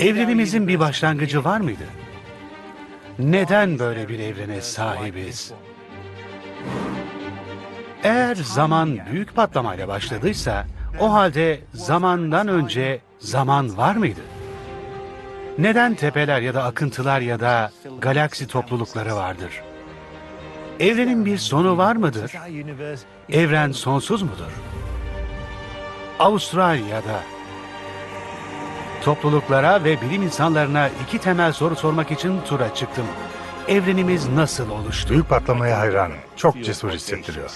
Evrenimizin bir başlangıcı var mıydı? Neden böyle bir evrene sahibiz? Eğer zaman büyük patlamayla başladıysa, o halde zamandan önce zaman var mıydı? Neden tepeler ya da akıntılar ya da galaksi toplulukları vardır? Evrenin bir sonu var mıdır? Evren sonsuz mudur? Avustralya'da topluluklara ve bilim insanlarına iki temel soru sormak için tura çıktım. Evrenimiz nasıl oluştu Büyük patlamaya hayranım. Çok cesur hissettiriyor.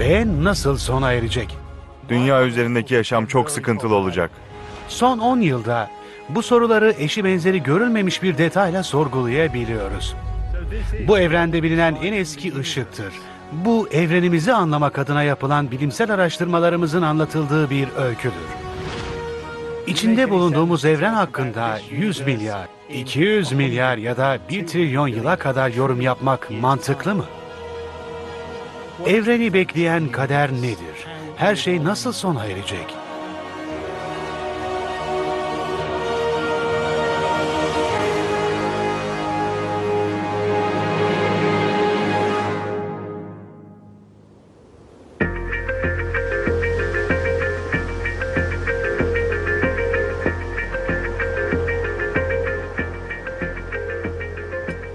ve nasıl sona erecek? Dünya üzerindeki yaşam çok sıkıntılı olacak. Son 10 yılda bu soruları eşi benzeri görülmemiş bir detayla sorgulayabiliyoruz. Bu evrende bilinen en eski ışıktır. Bu evrenimizi anlamak adına yapılan bilimsel araştırmalarımızın anlatıldığı bir öyküdür. İçinde bulunduğumuz evren hakkında 100 milyar, 200 milyar ya da 1 trilyon yıla kadar yorum yapmak mantıklı mı? Evreni bekleyen kader nedir? Her şey nasıl sona erecek?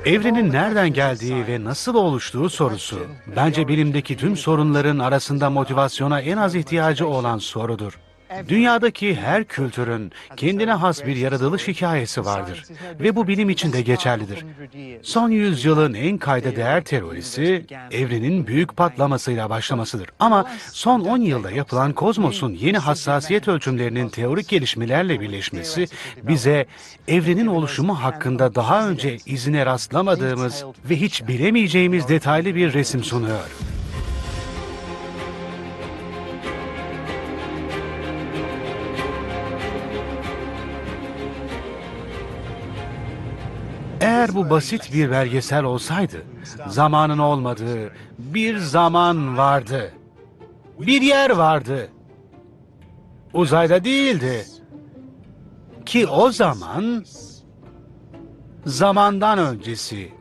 Evrenin nereden geldiği ve nasıl oluştuğu sorusu, bence bilimdeki tüm sorunların arasında motivasyona en az ihtiyacı olan sorudur. Dünyadaki her kültürün kendine has bir yaratılış hikayesi vardır ve bu bilim için de geçerlidir. Son yüzyılın en kayda değer teorisi evrenin büyük patlamasıyla başlamasıdır. Ama son 10 yılda yapılan kozmosun yeni hassasiyet ölçümlerinin teorik gelişmelerle birleşmesi bize evrenin oluşumu hakkında daha önce izine rastlamadığımız ve hiç bilemeyeceğimiz detaylı bir resim sunuyor. Eğer bu basit bir belgesel olsaydı, zamanın olmadığı bir zaman vardı. Bir yer vardı. Uzayda değildi. Ki o zaman zamandan öncesi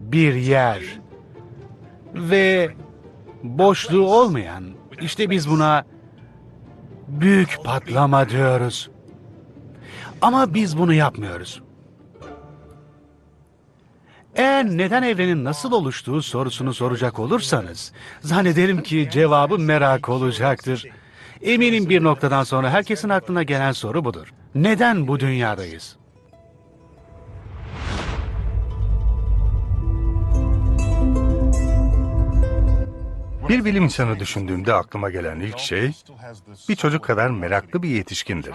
bir yer ve boşluğu olmayan işte biz buna büyük patlama diyoruz. Ama biz bunu yapmıyoruz. Eğer neden evrenin nasıl oluştuğu sorusunu soracak olursanız, zannederim ki cevabı merak olacaktır. Eminim bir noktadan sonra herkesin aklına gelen soru budur. Neden bu dünyadayız? Bir bilim insanı düşündüğümde aklıma gelen ilk şey bir çocuk kadar meraklı bir yetişkindir.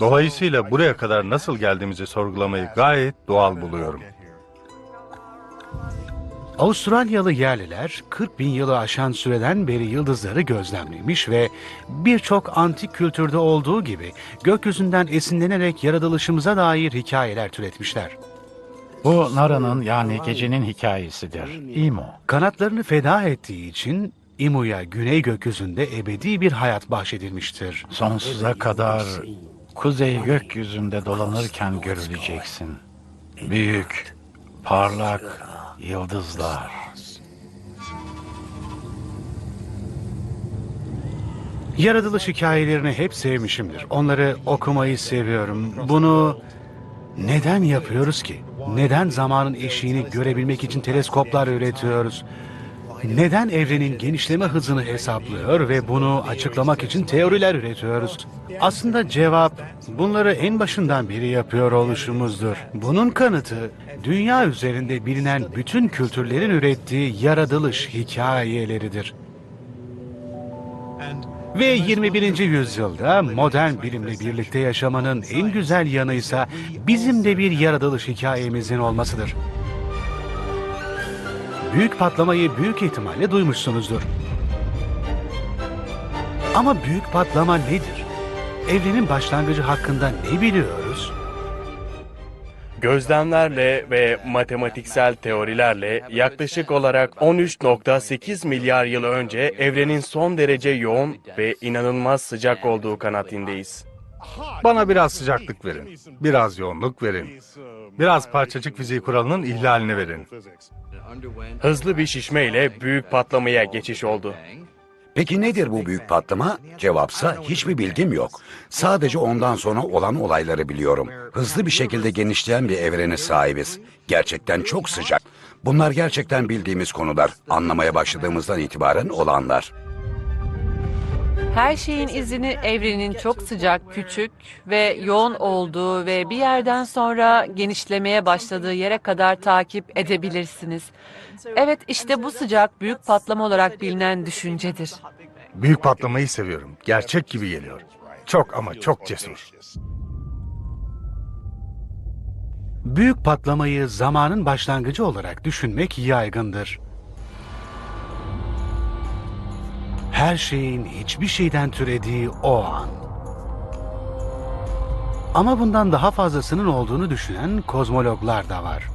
Dolayısıyla buraya kadar nasıl geldiğimizi sorgulamayı gayet doğal buluyorum. Avustralyalı yerliler 40 bin yılı aşan süreden beri yıldızları gözlemlemiş ve birçok antik kültürde olduğu gibi gökyüzünden esinlenerek yaratılışımıza dair hikayeler türetmişler. Bu Nara'nın yani gecenin hikayesidir. İmo. Kanatlarını feda ettiği için Imu'ya güney gökyüzünde ebedi bir hayat bahşedilmiştir. Sonsuza kadar kuzey gökyüzünde dolanırken görüleceksin. Büyük, parlak yıldızlar. Yaratılış hikayelerini hep sevmişimdir. Onları okumayı seviyorum. Bunu neden yapıyoruz ki? Neden zamanın eşiğini görebilmek için teleskoplar üretiyoruz? Neden evrenin genişleme hızını hesaplıyor ve bunu açıklamak için teoriler üretiyoruz? Aslında cevap bunları en başından beri yapıyor oluşumuzdur. Bunun kanıtı dünya üzerinde bilinen bütün kültürlerin ürettiği yaratılış hikayeleridir. Ve 21. yüzyılda modern bilimle birlikte yaşamanın en güzel yanıysa bizim de bir yaratılış hikayemizin olmasıdır. Büyük patlamayı büyük ihtimalle duymuşsunuzdur. Ama büyük patlama nedir? Evrenin başlangıcı hakkında ne biliyoruz? Gözlemlerle ve matematiksel teorilerle yaklaşık olarak 13.8 milyar yıl önce evrenin son derece yoğun ve inanılmaz sıcak olduğu kanaatindeyiz. Bana biraz sıcaklık verin. Biraz yoğunluk verin. Biraz parçacık fiziği kuralının ihlalini verin. Hızlı bir şişmeyle büyük patlamaya geçiş oldu. Peki nedir bu büyük patlama? Cevapsa hiçbir bilgim yok. Sadece ondan sonra olan olayları biliyorum. Hızlı bir şekilde genişleyen bir evrene sahibiz. Gerçekten çok sıcak. Bunlar gerçekten bildiğimiz konular. Anlamaya başladığımızdan itibaren olanlar. Her şeyin izini evrenin çok sıcak, küçük ve yoğun olduğu ve bir yerden sonra genişlemeye başladığı yere kadar takip edebilirsiniz. Evet işte bu sıcak büyük patlama olarak bilinen düşüncedir. Büyük patlamayı seviyorum. Gerçek gibi geliyor. Çok ama çok cesur. Büyük patlamayı zamanın başlangıcı olarak düşünmek yaygındır. Her şeyin hiçbir şeyden türediği o an. Ama bundan daha fazlasının olduğunu düşünen kozmologlar da var.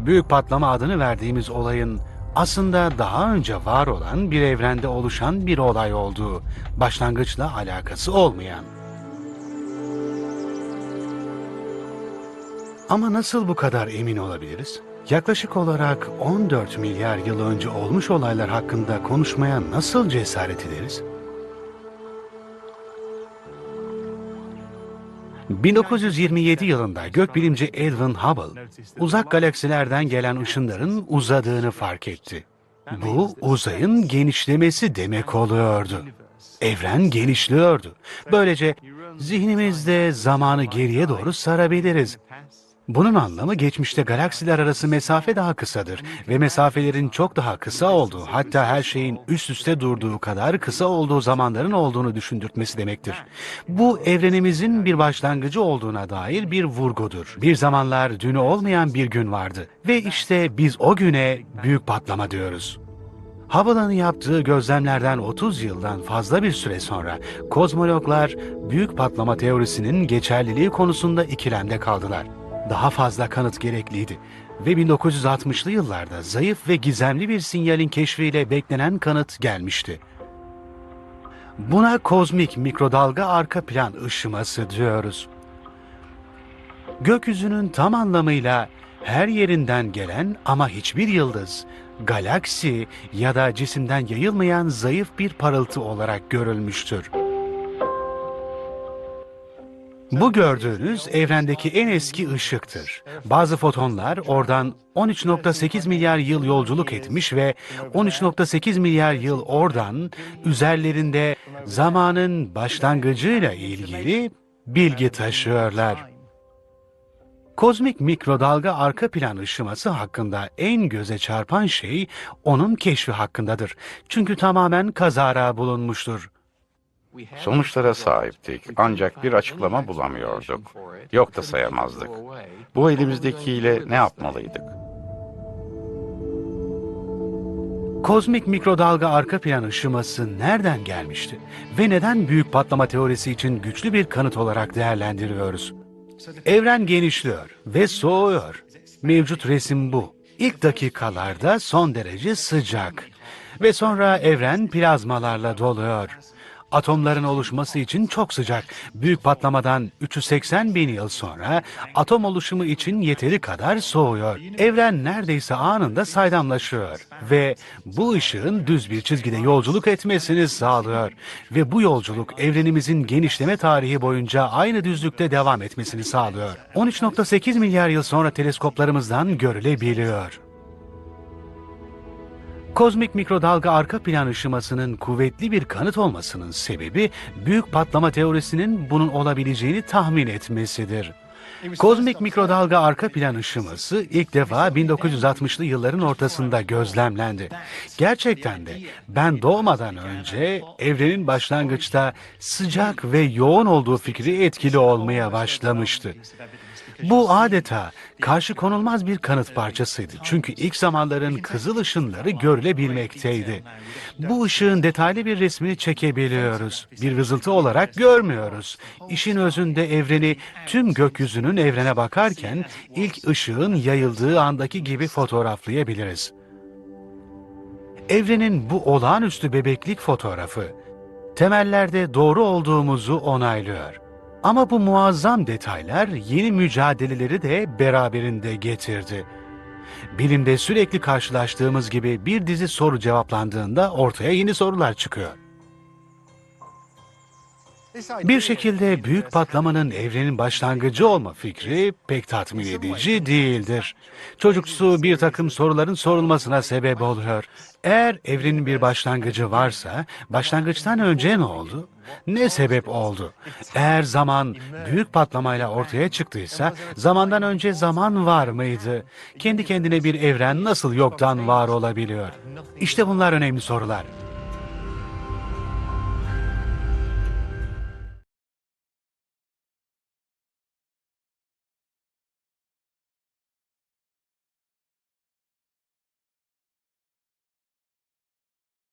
Büyük patlama adını verdiğimiz olayın aslında daha önce var olan bir evrende oluşan bir olay olduğu, başlangıçla alakası olmayan. Ama nasıl bu kadar emin olabiliriz? Yaklaşık olarak 14 milyar yıl önce olmuş olaylar hakkında konuşmaya nasıl cesaret ederiz? 1927 yılında gökbilimci Edwin Hubble, uzak galaksilerden gelen ışınların uzadığını fark etti. Bu uzayın genişlemesi demek oluyordu. Evren genişliyordu. Böylece zihnimizde zamanı geriye doğru sarabiliriz. Bunun anlamı geçmişte galaksiler arası mesafe daha kısadır ve mesafelerin çok daha kısa olduğu, hatta her şeyin üst üste durduğu kadar kısa olduğu zamanların olduğunu düşündürtmesi demektir. Bu evrenimizin bir başlangıcı olduğuna dair bir vurgudur. Bir zamanlar dünü olmayan bir gün vardı ve işte biz o güne büyük patlama diyoruz. Hubble'ın yaptığı gözlemlerden 30 yıldan fazla bir süre sonra kozmologlar büyük patlama teorisinin geçerliliği konusunda ikilemde kaldılar. Daha fazla kanıt gerekliydi ve 1960'lı yıllarda zayıf ve gizemli bir sinyalin keşfiyle beklenen kanıt gelmişti. Buna kozmik mikrodalga arka plan ışıması diyoruz. Gökyüzünün tam anlamıyla her yerinden gelen ama hiçbir yıldız, galaksi ya da cisimden yayılmayan zayıf bir parıltı olarak görülmüştür. Bu gördüğünüz evrendeki en eski ışıktır. Bazı fotonlar oradan 13.8 milyar yıl yolculuk etmiş ve 13.8 milyar yıl oradan üzerlerinde zamanın başlangıcıyla ilgili bilgi taşıyorlar. Kozmik mikrodalga arka plan ışıması hakkında en göze çarpan şey onun keşfi hakkındadır. Çünkü tamamen kazara bulunmuştur. Sonuçlara sahiptik ancak bir açıklama bulamıyorduk. Yok da sayamazdık. Bu elimizdekiyle ne yapmalıydık? Kozmik mikrodalga arka plan ışıması nereden gelmişti ve neden büyük patlama teorisi için güçlü bir kanıt olarak değerlendiriyoruz? Evren genişliyor ve soğuyor. Mevcut resim bu. İlk dakikalarda son derece sıcak ve sonra evren plazmalarla doluyor. Atomların oluşması için çok sıcak. Büyük patlamadan 380 bin yıl sonra atom oluşumu için yeteri kadar soğuyor. Evren neredeyse anında saydamlaşıyor ve bu ışığın düz bir çizgide yolculuk etmesini sağlıyor. Ve bu yolculuk evrenimizin genişleme tarihi boyunca aynı düzlükte devam etmesini sağlıyor. 13.8 milyar yıl sonra teleskoplarımızdan görülebiliyor. Kozmik mikrodalga arka plan ışımasının kuvvetli bir kanıt olmasının sebebi büyük patlama teorisinin bunun olabileceğini tahmin etmesidir. Kozmik mikrodalga arka plan ışıması ilk defa 1960'lı yılların ortasında gözlemlendi. Gerçekten de ben doğmadan önce evrenin başlangıçta sıcak ve yoğun olduğu fikri etkili olmaya başlamıştı. Bu adeta karşı konulmaz bir kanıt parçasıydı. Çünkü ilk zamanların kızıl ışınları görülebilmekteydi. Bu ışığın detaylı bir resmini çekebiliyoruz. Bir vızıltı olarak görmüyoruz. İşin özünde evreni tüm gökyüzünün evrene bakarken ilk ışığın yayıldığı andaki gibi fotoğraflayabiliriz. Evrenin bu olağanüstü bebeklik fotoğrafı temellerde doğru olduğumuzu onaylıyor. Ama bu muazzam detaylar yeni mücadeleleri de beraberinde getirdi. Bilimde sürekli karşılaştığımız gibi bir dizi soru cevaplandığında ortaya yeni sorular çıkıyor. Bir şekilde büyük patlamanın evrenin başlangıcı olma fikri pek tatmin edici değildir. Çocuksu bir takım soruların sorulmasına sebep oluyor. Eğer evrenin bir başlangıcı varsa, başlangıçtan önce ne oldu? Ne sebep oldu? Eğer zaman büyük patlamayla ortaya çıktıysa, zamandan önce zaman var mıydı? Kendi kendine bir evren nasıl yoktan var olabiliyor? İşte bunlar önemli sorular.